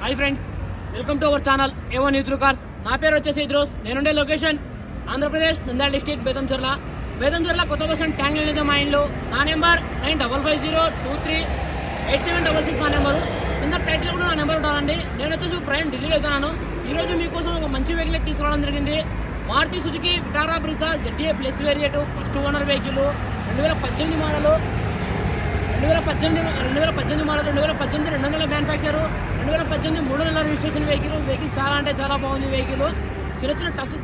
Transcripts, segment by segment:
Hi friends welcome to our channel ఏవో news cars నా పేరు వచ్చేసి ఇద్రోస్ నేనుండే లొకేషన్ ఆంధ్రప్రదేశ్ నంద్యాల డిస్టిక్ బేతంచెర్ల బేతంచెర్ల కొత్త బస్ ట్యాంగ్ ట్యాంక్ అనేది మా ఇంట్లో నా number nine double five zero two three eight seven double six నా నెంబరు. కింద టైటిల్ కూడా నా నెంబర్ ఉంటుందండి నేను వచ్చేసి ప్రయాణం ఢిల్లీలో వెళ్తున్నాను ఈరోజు మీకోసం ఒక మంచి వెహికల్ తీసుకురావడం జరిగింది. Maruti Suzuki Vitara Brezza ZDA plus variant first owner vehicle రెండు వేల పద్దెనిమిది మోడలు రెండు వేల పద్దెనిమిది రెండు వేల పద్దెనిమిది మోడల్ రెండు వేల పద్దెనిమిది రెండు వందల మ్యానుఫ్యాక్చర్ రెండు వేల పద్దెనిమిది మూడు నెలల రిజిస్ట్రేషన్ వెహికల్ వెహికల్ చాలా అంటే చాలా బాగుంది వెహికల్ చిన్న చిన్న టచ్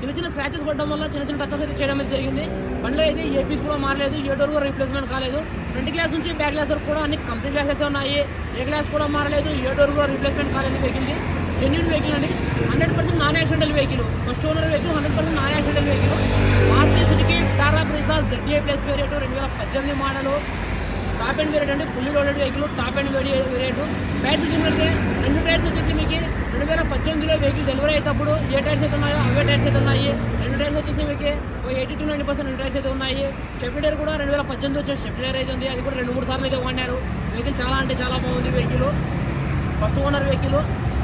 చిన్న చిన్న స్క్రాచెస్ పడడం వల్ల చిన్న చిన్న టచ్అప్ అయితే చేయడం అయితే జరిగింది. బండిలో అయితే ఏ పీస్ కూడా మారలేదు ఏ డోర్ కూడా రీప్లేస్మెంట్ కాలేదు. ఫ్రంట్ గ్లాస్ నుంచి బ్యాక్ గ్లాస్ వరకు కూడా అన్ని కంప్లీట్ గ్లాసెస్ ఉన్నాయి. ఏ గ్లాస్ కూడా మారలేదు ఏ డోర్ కూడా రీప్లేస్మెంట్ కాలేదు వెహికల్కి జెన్యున్ వెహికల్ అండి. Hundred percent non accidental vehicle first owner vehicle hundred percent non accidental vehicle Maruti Suzuki Vitara Brezzas ZDA plus variant రెండు వేల పద్దెనిమిది మోడలు టాప్ అండ్ వేరియట్ అంటే fully loaded vehicle top end variant. Tyres చూసినట్లయితే రెండు tyres వచ్చేసి మీకు రెండు వేల పద్దెనిమిదిలో వెహికల్ డెలివరీ అయ్యేటప్పుడు ఏ టైర్స్ అయితే ఉన్నాయో అవే టైర్స్ అయితే ఉన్నాయి. రెండు టైర్స్ వచ్చేసి మీకు ఒక ఎయిటీ టు నైంటీ పర్సెంట్ రెండు టైర్స్ అయితే ఉన్నాయి. స్టెప్ టైర్ కూడా రెండు వేల పద్దెనిమిది వచ్చే స్టెప్ టైర్ అయితే ఉంది. అది కూడా రెండు మూడు సార్లు అయితే వాడినారు. వెహికల్ చాలా అంటే చాలా బాగుంది వెహికల్ ఫస్ట్ ఓనర్ వెహికల్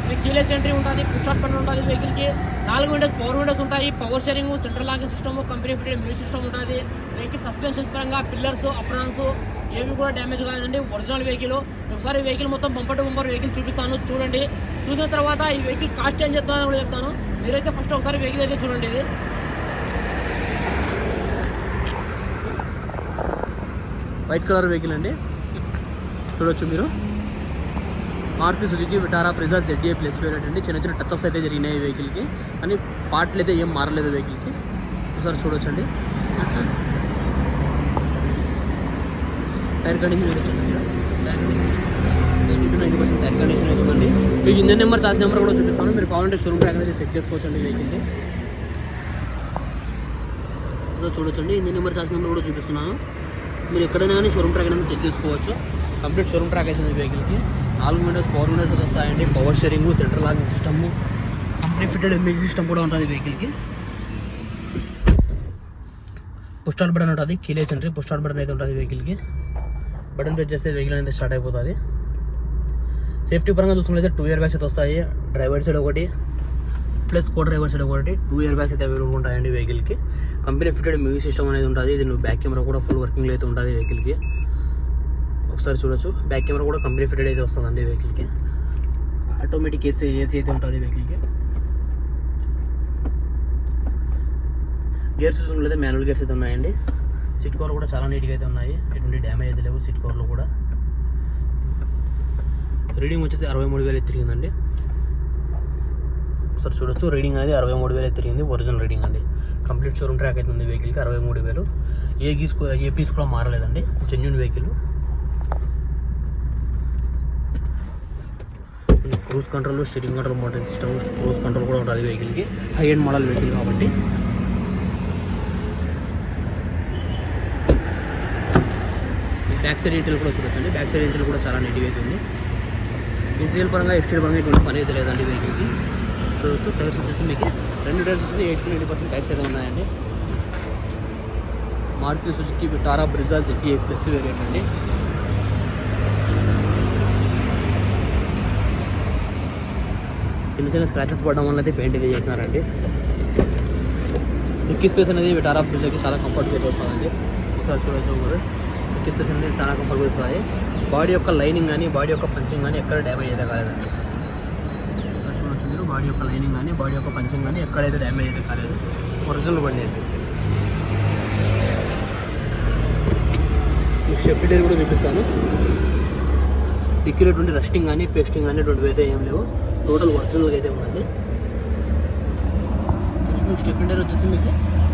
మీకు కీలెస్ ఎంట్రీ ఉంటుంది పుష్ స్టార్ట్ పని ఉంటుంది వెహికల్కి నాలుగు విండోస్ పవర్ విండోస్ ఉంటాయి. Power steering central locking system company fitted music system ఉంటుంది. వెహికల్ సస్పెన్షన్స్ పరంగా పిల్లర్స్ అప్రాన్స్ ఏవి కూడా డ్యామేజ్ కాలేదండి. Original vehicle. ఒకసారి వెహికల్ మొత్తం బంపర్ టు బంపర్ వెహికల్ చూపిస్తాను. చూడండి. చూసిన తర్వాత ఈ వెహికల్ కాస్ట్ ఏం చెప్తానని కూడా చెప్తాను. మీరైతే ఫస్ట్ ఒకసారి వెహికల్ అయితే చూడండి ఇది. వైట్ కలర్ వెహికల్ అండి. చూడొచ్చు మీరు. Maruti Suzuki Vitara Brezza ZA plus variant అండి. చిన్న చిన్న టచ్అప్స్ అయితే జరిగినాయి వెహికల్కి. కానీ పార్ట్లు అయితే ఏం మారలేదు వెహికల్కి. ఒకసారి చూడొచ్చండి. టైర్ కండిషన్ చూడొచ్చండి eighty to ninety percent tyre condition అయితే ఉందండి మీకు ఇంజన్ నెంబర్ చార్జ్ నెంబర్ కూడా చూపిస్తాను. మీరు కావాలంటే షోరూమ్ ట్రాక్ అయితే చెక్ చేసుకోవచ్చండి వెహికల్ని అదో చూడొచ్చండి. ఇంజన్ నెంబర్ చార్జ్ నెంబర్ కూడా చూపిస్తున్నాను. మీరు ఎక్కడైనా కానీ షోరూమ్ ట్రాక్ అనేది చెక్ చేసుకోవచ్చు. కంప్లీట్ షోరూమ్ ట్రాక్ అవుతుంది వెహికల్కి నాలుగు విండోస్ పవర్ విండోస్ వస్తాయండి. Power steering central locking system complete fitted music system కూడా ఉంటుంది వెహికల్కి పుష్టాల్ బటన్ ఉంటుంది. కీలే సెంట్రీ పుష్టాల్ బటన్ అయితే ఉంటుంది వెహికల్కి బటన్ ప్రెస్ చేస్తే వెహికల్ అనేది స్టార్ట్ అయిపోతుంది. సేఫ్టీ పరంగా చూసుకున్నట్లయితే టూ ఇయర్ బ్యాగ్స్ అయితే వస్తాయి. డ్రైవర్ సైడ్ ఒకటి ప్లస్ కో డ్రైవర్ సైడ్ ఒకటి టూ ఇయర్ బ్యాగ్స్ అయితే అవైలబుల్ ఉంటాయండి వెహికల్కి కంపెనీ ఫిటెడ్ మ్యూజిక్ సిస్టమ్ అనేది ఉంటుంది. ఇది బ్యాక్ కెమెరా కూడా ఫుల్ వర్కింగ్లో అయితే ఉంటుంది వెహికల్కి ఒకసారి చూడొచ్చు. బ్యాక్ కెమెరా కూడా కంపెనీ ఫిటెడ్ అయితే వస్తుందండి వెహికల్కి ఆటోమేటిక్ ఏసీ ఏసీ అయితే ఉంటుంది వెహికల్కి గేర్స్ చూసుకున్నట్లయితే మాన్యువల్ గేర్స్ అయితే ఉన్నాయండి. సిట్ కవర్ కూడా చాలా నీట్గా అయితే ఉన్నాయి. ఎటువంటి డ్యామేజ్ అయితే లేవు సిట్ కవర్లో కూడా. రీడింగ్ వచ్చేసి అరవై మూడు వేలు తిరిగిందండి. సార్ చూడొచ్చు. రీడింగ్ అనేది అరవై మూడు వేలు తిరిగింది. ఒరిజినల్ రీడింగ్ అండి. కంప్లీట్ షోరూమ్ ట్రాక్ అయితే ఉంది వెహికల్కి అరవై మూడు వేలు. ఏ గీస్ ఏ పీస్ కూడా మారలేదండి. Genuine vehicle cruise control steering control motor system cruise control కూడా ఉంటుంది వెహికల్కి హై ఎండ్ మోడల్ వెహికల్ కాబట్టి. బ్యాక్ సైడ్ ఇంటీరియల్ కూడా చూడొచ్చండి. బ్యాక్ సైడ్ ఇంటీరియల్ కూడా చాలా నీట్గా అయితే ఉంది. ఇంటీరియల్ పరంగా ఎఫ్ పరంగా ఎటువంటి పని అయితే లేదండి వెహికల్కి చూడొచ్చు టైర్స్ వచ్చేసి మీకు. రెండు టైర్స్ వచ్చేసి ఎయిటీ నైంటీ పర్సెంట్ టైర్స్ అయితే ఉన్నాయండి. Maruti Suzuki Vitara Brezza ZDi plus variant అండి. చిన్న చిన్న స్క్రాచెస్ పడడం వల్ల అయితే పెయింట్ అయితే చేసినారండి. డిక్కీ స్పేస్ అనేది టారా బ్రిజాకి చాలా కంఫర్ట్గా అయితే వస్తుందండి. ఒకసారి చూడొచ్చు మీరు డిక్కీ అనేది చాలా కంఫర్టబుల్ వస్తుంది బాడీ యొక్క లైనింగ్ కానీ బాడీ యొక్క పంచింగ్ కానీ ఎక్కడ డ్యామేజ్ అయితే కాలేదండి. చూడొచ్చు మీరు బాడీ యొక్క లైనింగ్ కానీ బాడీ యొక్క పంచింగ్ కానీ ఎక్కడైతే డ్యామేజ్ అయితే కాలేదు. ఒరిజినల్ బండి అయితే మీకు షెఫ్ట్ కూడా చూపిస్తాను. డిక్కీలో ఎటువంటి రస్టింగ్ కానీ పేస్టింగ్ కానీ అటువంటివి అయితే ఏం లేవు. టోటల్ ఒరిజినల్గా అయితే ఉందండి. మీకు స్టెప్ వచ్చేసి మీకు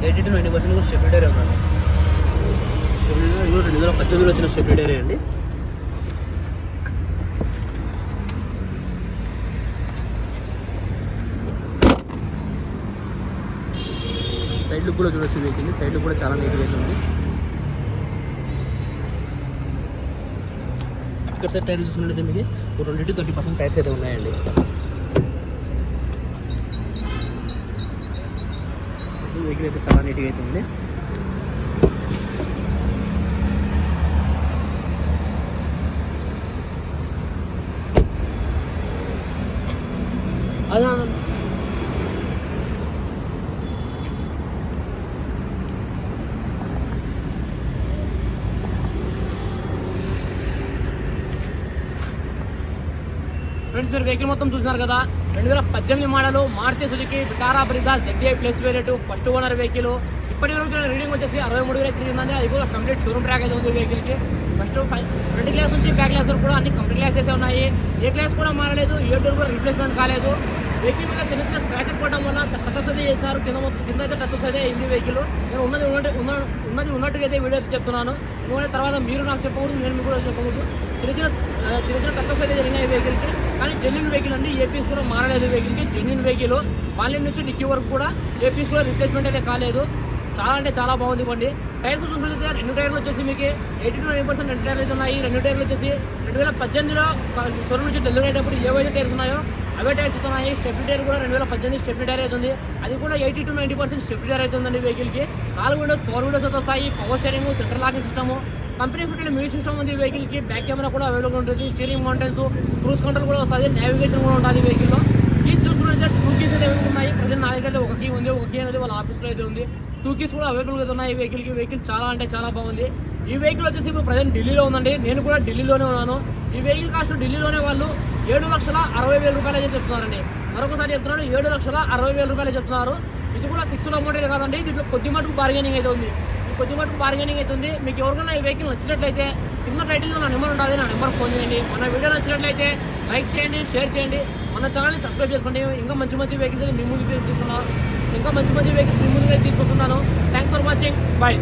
ఎయిటీ టు నైంటీ పర్సెంట్ కూడా స్టెప్ డైర్ ఉందండి స్టెప్ డైర్ ఇది కూడా రెండు వేల పద్దెనిమిదిలో వచ్చిన సెక్రటరీ అండి సైడ్లు కూడా చూడొచ్చు వెహికల్ సైడ్ కూడా చాలా నీట్గా అయితే ఇక్కడ సార్ టైర్ చూసుకున్నట్లయితే మీకు రెండు థర్టీ పర్సెంట్ టైర్స్ అయితే ఉన్నాయండి. వెహికల్ అయితే చాలా నీట్గా అయితే ఉంది. అదే. ఫ్రెండ్స్ మీరు వెహికల్ మొత్తం చూసినారు కదా? రెండు వేల పద్దెనిమిది model Maruti Suzuki Vitara Brezza ZDi plus variant first owner vehicle ఇప్పటి వరకు రీడింగ్ వచ్చేసి అరవై మూడు వేల తిరిగిందండి అది కూడా కంప్లీట్ షోరూమ్ ట్రాక్ అయితే ఉంది వెహికల్కి ఫస్ట్ ఫైవ్ ఫ్రంట్ క్లాస్ నుంచి బ్యాక్ క్లాస్ వరకు కూడా అన్ని కంప్లీట్ క్లాసెస్ ఉన్నాయి. ఏ క్లాస్ కూడా మారలేదు ఏ డోర్ కూడా రీప్లేస్మెంట్ కాలేదు. వెహికల్ మీద చిన్న చిన్న స్క్రాచెస్ పడడం వల్ల టచ్ చేస్తారు కింద మొత్తం కింద అయితే టచ్ అయితే అయింది వెహికల్. నేను ఉన్నది ఉన్నట్టు ఉన్న ఉన్నది ఉన్నట్టుగా అయితే వీడియో అయితే చెప్తున్నాను. ఎందుకంటే తర్వాత మీరు నాకు చెప్పకూడదు నేను మీకు కూడా చెప్పకూడదు. చిన్న చిన్న చిన్న చిన్న టచ్ అయితే జరిగినాయి వెహికల్కి కానీ జెన్యున్ వెహికల్ అండి. ఏపీస్ కూడా మారలేదు వెహికల్కి జెన్యున్ వెహికల్ బాల్యం నుంచి డిక్కీ వరకు కూడా ఏపీస్ కూడా రిప్లేస్మెంట్ అయితే కాలేదు. చాలా అంటే చాలా బాగుంది బండి టైర్స్ చూసుకుంటే రెండు టైర్లు వచ్చేసి మీకు ఎయిటీ టు నైన్ పర్సెంట్ రెండు టైర్లు అయితే ఉన్నాయి. రెండు టైర్లు వచ్చేసి రెండు వేల పద్దెనిమిదిలో షోరూమ్ నుంచి డెలివరీ అయ్యేటప్పుడు ఏవైతే టైర్స్ ఉన్నాయో అవే టైర్స్ అయితే ఉన్నాయి. స్టెప్ టైర్ కూడా రెండు వేల పద్దెనిమిది స్టెప్ టైర్ అవుతుంది అది కూడా eighty to ninety percent step tyre అవుతుందండి వెహికల్కి నాలుగు విండోస్ పవర్ విండోస్ అయితే వస్తాయి. Power steering centre locking system company fit music system ఉంది వెహికల్కి బ్యాక్ కెమెరా కూడా అవైలబుల్ ఉంటుంది. స్టీరింగ్ మౌంటైన్స్ క్రూజ్ కంట్రోల్ కూడా వస్తుంది. నావిగేషన్ కూడా ఉంటుంది వెహికల్లో కీస్ చూసుకున్నట్లయితే టూ కీస్ అయితే అవైలబుల్ ఉన్నాయి. ప్రజెంట్ నా దగ్గర ఒక కీ ఉంది. ఒక కీ అనేది వాళ్ళ ఆఫీస్లో అయితే ఉంది. టూ కీస్ కూడా అవైలబుల్ అయితే ఉన్నాయి. ఈ వెహికల్కి వెహికల్ చాలా అంటే చాలా బాగుంది. ఈ వెహికల్ వచ్చేసి ఇప్పుడు ప్రజెంట్ ఢిల్లీలో ఉందండి. నేను కూడా ఢిల్లీలోనే ఉన్నాను. ఈ వెహికల్ కాస్ట్ ఢిల్లీలోనే వాళ్ళు ఏడు లక్షల అరవై వేల రూపాయలు అయితే చెప్తున్నారండి. మరొకసారి చెప్తున్నాను ఏడు లక్షల అరవై వేల రూపాయలు చెప్తున్నారు. ఇది కూడా ఫిక్స్డ్ అమౌంట్ అయితే కాదండి. దీంట్లో కొద్ది మటుకు బార్గెనింగ్ అయితే ఉంది. కొద్ది మటుకు బార్గెనింగ్ అయితే ఉంది. మీకు ఎవరికైనా ఈ వెహికల్ నచ్చినట్లయితే కింద టైటిల్లో నా నెంబర్ ఉంటుంది నా నెంబర్ ఫోన్ చేయండి. మన వీడియో నచ్చినట్లయితే లైక్ చేయండి షేర్ చేయండి. మన ఛానల్ని సబ్స్క్రైబ్ చేసుకోండి. ఇంకా మంచి మంచి వెహికల్స్ మీ ముందు తీసుకున్నాను ఇంకా మంచి మంచి వెహికల్స్ మీ ముందు తీసుకొస్తున్నాను. Thanks for watching bye